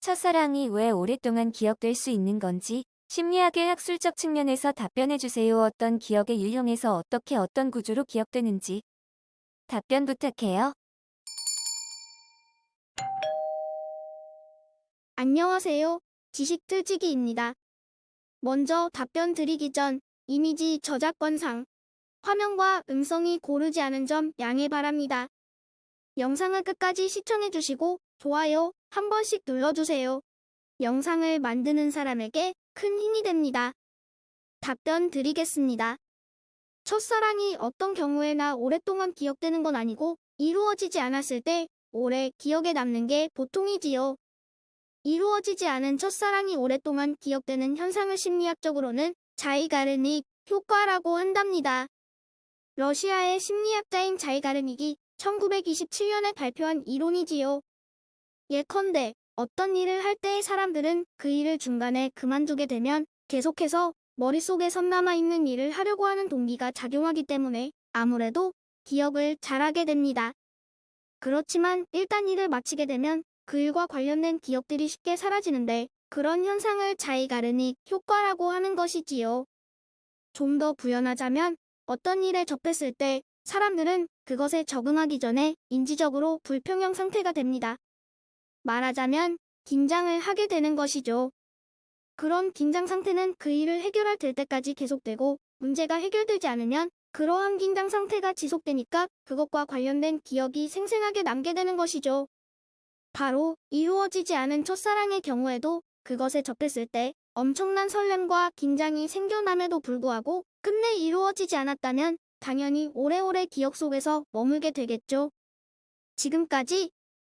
첫사랑이 왜 오랫동안 기억될 수 있는 건지 심리학의 학술적 측면에서 답변해 주세요. 어떤 기억의 유형에서 어떻게 어떤 구조로 기억되는지 답변 부탁해요. 안녕하세요. 지식틀치기입니다. 먼저 답변 드리기 전 이미지 저작권상 화면과 음성이 고르지 않은 점 양해 바랍니다. 영상을 끝까지 시청해주시고 좋아요 한 번씩 눌러주세요. 영상을 만드는 사람에게 큰 힘이 됩니다. 답변 드리겠습니다. 첫사랑이 어떤 경우에나 오랫동안 기억되는 건 아니고 이루어지지 않았을 때 오래 기억에 남는 게 보통이지요. 이루어지지 않은 첫사랑이 오랫동안 기억되는 현상을 심리학적으로는 자이가르닉 효과라고 한답니다. 러시아의 심리학자인 자이가르닉이 1927년에 발표한 이론이지요. 예컨대 어떤 일을 할 때의 사람들은 그 일을 중간에 그만두게 되면 계속해서 머릿속에 선 남아 있는 일을 하려고 하는 동기가 작용하기 때문에 아무래도 기억을 잘하게 됩니다. 그렇지만 일단 일을 마치게 되면 그 일과 관련된 기억들이 쉽게 사라지는데 그런 현상을 자이가르닉 효과라고 하는 것이지요. 좀 더 부연하자면 어떤 일에 접했을 때 사람들은 그것에 적응하기 전에 인지적으로 불평형 상태가 됩니다. 말하자면 긴장을 하게 되는 것이죠. 그런 긴장 상태는 그 일을 해결할 될 때까지 계속되고 문제가 해결되지 않으면 그러한 긴장 상태가 지속되니까 그것과 관련된 기억이 생생하게 남게 되는 것이죠. 바로 이루어지지 않은 첫사랑의 경우에도 그것에 접했을 때 엄청난 설렘과 긴장이 생겨남에도 불구하고 끝내 이루어지지 않았다면 당연히 오래오래 기억 속에서 머물게 되겠죠. 지금까지